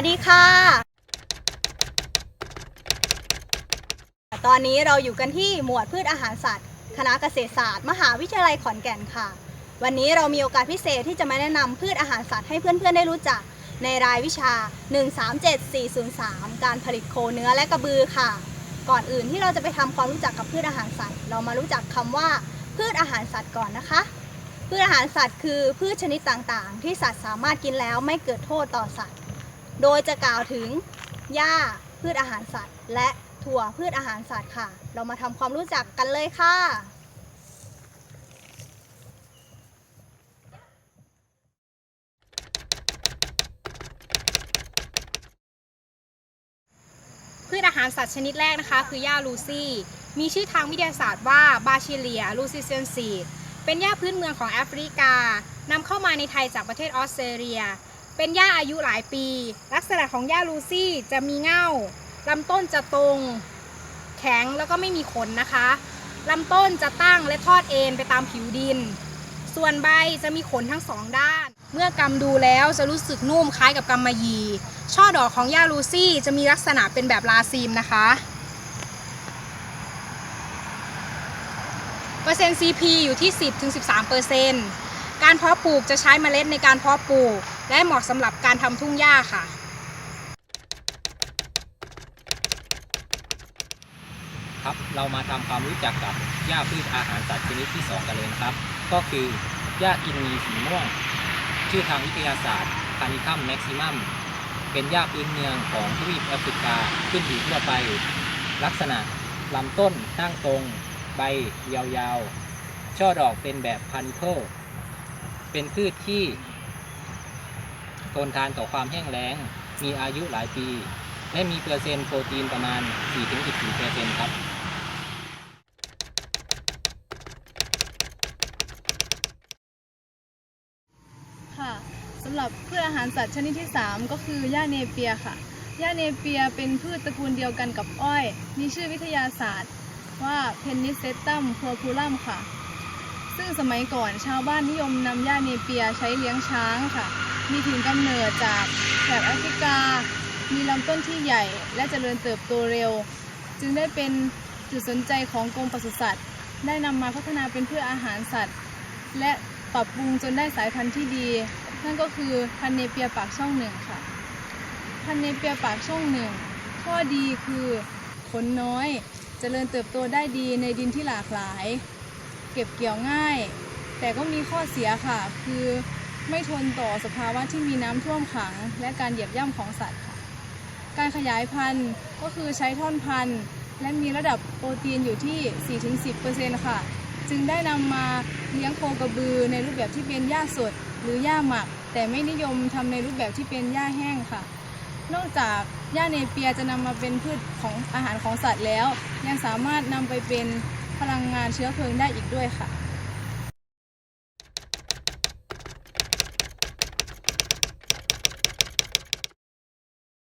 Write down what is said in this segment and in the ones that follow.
วัสดีค่ะ ตอนนี้เราอยู่กันที่หมวดพืชอาหารสัตว์ คณะเกษตรศาสตร์ มหาวิทยาลัยขอนแก่นค่ะ วันนี้เรามีโอกาสพิเศษที่จะมาแนะนำพืชอาหารสัตว์ให้เพื่อนๆได้รู้จัก ในรายวิชา 137403 การผลิตโคเนื้อและกระบือค่ะ ก่อนอื่นที่เราจะไปทำความรู้จักกับพืชอาหารสัตว์ เรามารู้จักคำว่า พืชอาหารสัตว์ก่อนนะคะพืชอาหารสัตว์คือพืชชนิดต่างๆ ที่สัตว์สามารถกินแล้วไม่เกิดโทษต่อสัตว์ โดยจะกล่าวถึงหญ้าพืชอาหารสัตว์ และถั่วพืชอาหารสัตว์ค่ะ เรามาทำความรู้จักกันเลยค่ะพืชอาหารสัตว์ชนิดแรกนะคะคือหญ้าลูซี่ มีชื่อทางวิทยาศาสตร์ว่าบาชิเลียลูซิเซนซีเป็นหญ้าพื้นเมืองของแอฟริกานำเข้ามาในไทยจากประเทศออสเตรเลีย เป็นหญ้าอายุหลายปี ลักษณะของหญ้าลูซี่จะมีเง่าลำต้นจะตรง แข็งแล้วก็ไม่มีขนนะคะลำต้นจะตั้งและทอดเอ็นไปตามผิวดิน ส่วนใบจะมีขนทั้งสองด้าน เมื่อกำดูแล้วจะรู้สึกนุ่มคล้ายกับกำมะหยี่ ช่อดอกของหญ้าลูซี่จะมีลักษณะเป็นแบบลาซีมนะคะ เปอร์เซ็นต์ CP อยู่ที่ 10-13%เปอร์เซ็นต์ การเพาะปลูกจะใช้เมล็ดในการเพาะปลูก และเหมาะสำหรับการทำทุ่งหญ้าค่ะ ครับเรามาทำความรู้จักกับหญ้าพืชอาหารสัตว์ชนิดที่ 2 กันเลยนะครับ ก็คือหญ้ากินมีสีม่วง ชื่อทางวิทยาศาสตร์พานิคัมแม็กซิมัมเป็นหญ้าพื้นเมืองของทวีปแอฟริกาขึ้นอยู่ทั่วไป ลักษณะลำต้นตั้งตรง ใบยาวๆ ช่อดอกเป็นแบบพันเพิล เป็นพืชที่ทนทานต่อความแห้งแล้ง มีอายุหลายปี และมีเปอร์เซ็นต์โปรตีนประมาณ 4-14เปอร์เซ็นต์ครับค่ะสำหรับพืชอาหารสัตว์ชนิดที่ 3 ก็คือหญ้าเนเปียค่ะหญ้าเนเปียเป็นพืชตระกูลเดียวกันกับอ้อย มีชื่อวิทยาศาสตร์ว่าเพนนิเซตัมเพอร์พูลัมค่ะ ซึ่งสมัยก่อนชาวบ้านนิยมนำหญ้าเนเปียใช้เลี้ยงช้างค่ะ มีถิ่นกำเนิดจากแถบแอฟริกา มีลำต้นที่ใหญ่และเจริญเติบโตเร็ว จึงได้เป็นจุดสนใจของกรมปศุสัตว์ ได้นำมาพัฒนาเป็นเพืชออาหารสัตว์ และปรับปรุงจนได้สายพันธุ์ที่ดี นั่นก็คือพันธุ์เนเปียปากช่องหนึ่งค่ะ พันธุ์เนเปียปากช่องหนึ่งข้อดีคือผลน้อยจเจริญเติบโตได้ดีในดินที่หลากหลาย เก็บเกี่ยวง่าย แต่ก็มีข้อเสียค่ะ คือไม่ทนต่อสภาวะที่มีน้ำท่วมขัง และการเหยียบย่ำของสัตว์ค่ะ การขยายพันธุ์ก็คือใช้ท่อนพันธุ์ และมีระดับโปรตีนอยู่ที่ 4-10%ค่ะ จึงได้นำมาเลี้ยงโคกระบือในรูปแบบที่เป็นหญ้าสดหรือหญ้าหมัก แต่ไม่นิยมทำในรูปแบบที่เป็นหญ้าแห้งค่ะ นอกจากหญ้าเนเปียจะนำมาเป็นพืชของอาหารของสัตว์แล้ว ยังสามารถนำไปเป็น พลังงานเชื้อเพลิงได้อีกด้วยค่ะ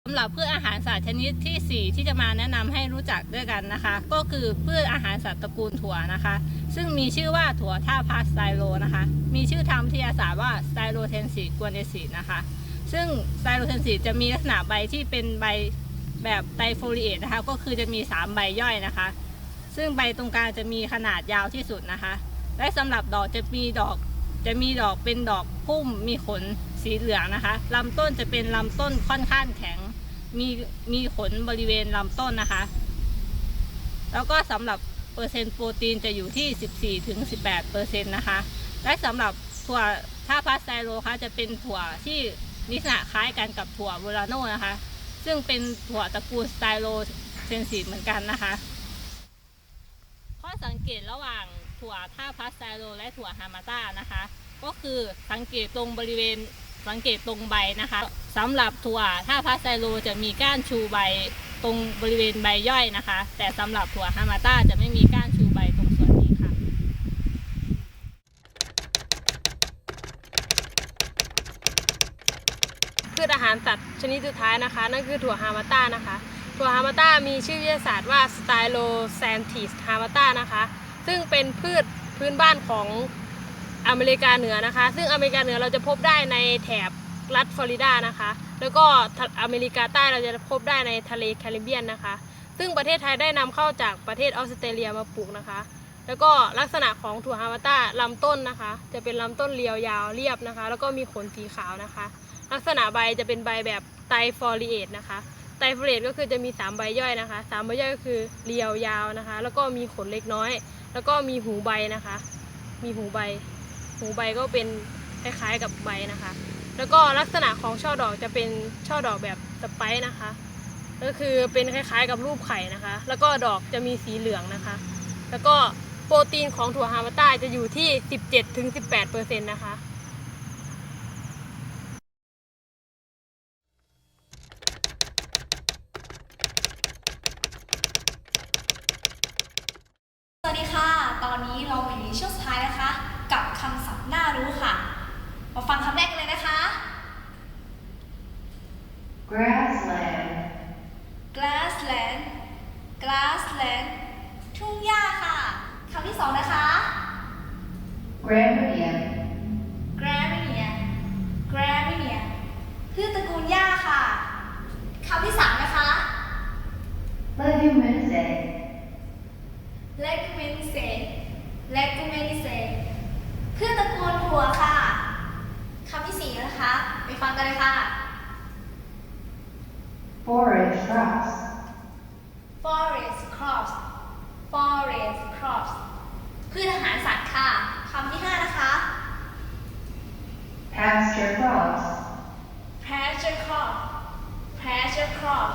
สำหรับพืชอาหารสัตว์ชนิดทีสี่4 ที่จะมาแนะนำให้รู้จักด้วยกันนะคะ ก็คือพืชอาหารสัตว์ตระกูลถั่วนะคะ ซึ่งมีชื่อว่าถั่วท่าพาสไตโลนะคะ มีชื่อทางวิทยาศาสตร์ว่าสไตโลเทนซีกวนเอซีนะคะ ซึ่งสไตโลเทนซีจะมีลักษณะใบที่เป็นใบแบบไตโฟลิเอตนะคะ ก็คือจะมี 3 ใบย่อยนะคะ ซึ่งใบตรงกลางจะมีขนาดยาวที่สุดนะคะ และสำหรับดอกจะมีดอกจะมีดอกเป็นดอกพุ่มมีขนสีเหลืองนะคะลำต้นจะเป็นลำต้นค่อนข้างแข็ง มีมีขนบริเวณลำต้นนะคะ แล้วก็สำหรับเปอร์เซ็นต์โปรตีนจะอยู่ที่ 14ถึง18เปอร์เซ็นต์นะคะ และสำหรับถั่วท่าพาสไตโลคะจะเป็นถั่วที่ลักษณะคล้ายกันกับถั่วโบราโนนะคะ ซึ่งเป็นถั่วตระกูลสไตโลเซนซีเหมือนกันนะคะ เกตระหว่างถั่วท่าพาสไตโลและถั่วฮามาต้านะคะ ก็คือสังเกตตรงบริเวณสังเกตตรงใบนะคะสำหรับถั่วท่าพาสไตโลจะมีก้านชูใบตรงบริเวณใบย่อยนะคะ แต่สำหรับถั่วฮามาต้าจะไม่มีก้านชูใบตรงส่วนนี้ค่ะ พืชอาหารสัตว์ชนิดสุดท้ายนะคะ นั่นคือถั่วฮามาต้านะคะ ถั่วฮามาต้ามีชื่อวิทยาศาสตร์ว่าสไตโลแซนติสฮามาต้านะคะ ซึ่งเป็นพืชพื้นบ้านของอเมริกาเหนือนะคะ ซึ่งอเมริกาเหนือเราจะพบได้ในแถบรัฐฟลอริดานะคะ แล้วก็อเมริกาใต้เราจะพบได้ในทะเลแคริบเบียนนะคะ ซึ่งประเทศไทยได้นำเข้าจากประเทศออสเตรเลียมาปลูกนะคะ แล้วก็ลักษณะของถั่วฮามาต้าลำต้นนะคะ จะเป็นลำต้นเรียวยาวเรียบนะคะ แล้วก็มีขนสีขาวนะคะ ลักษณะใบจะเป็นใบแบบไตฟอลิเอตนะคะ ไตรฟเอตก็คือจะมี 3 ใบย่อยนะคะสามใบย่อยก็คือเรียวยาวนะคะ แล้วก็มีขนเล็กน้อย แล้วก็มีหูใบนะคะ มีหูใบ หูใบก็เป็นคล้ายๆกับใบนะคะ แล้วก็ลักษณะของช่อดอกจะเป็นช่อดอกแบบสไปซ์นะคะ ก็คือเป็นคล้ายๆกับรูปไข่นะคะ แล้วก็ดอกจะมีสีเหลืองนะคะ แล้วก็โปรตีนของถั่วฮามาต้าจะอยู่ที่ 17-18%นะคะ สวัสดีค่ะ ตอนนี้เราอยู่ในช่วงสุดท้ายนะคะ กับคำศัพท์น่ารู้ค่ะ มาฟังคำแรกกันเลยนะคะ grassland, grassland grassland ทุ่งหญ้าค่ะ คำที่สองนะคะ graminia, gramínea gramínea พืชตระกูลหญ้าค่ะคำที่สามนะคะ leguminosae, leguminosae leguminosae พืชตระกูลถั่วค่ะคำที่สี่นะคะ ไปฟังกันเลยค่ะ forage crops, forest crops forest crops พืชอาหารสัตว์ค่ะคำที่ห้านะคะ pasture crops, pasture crop pasture crop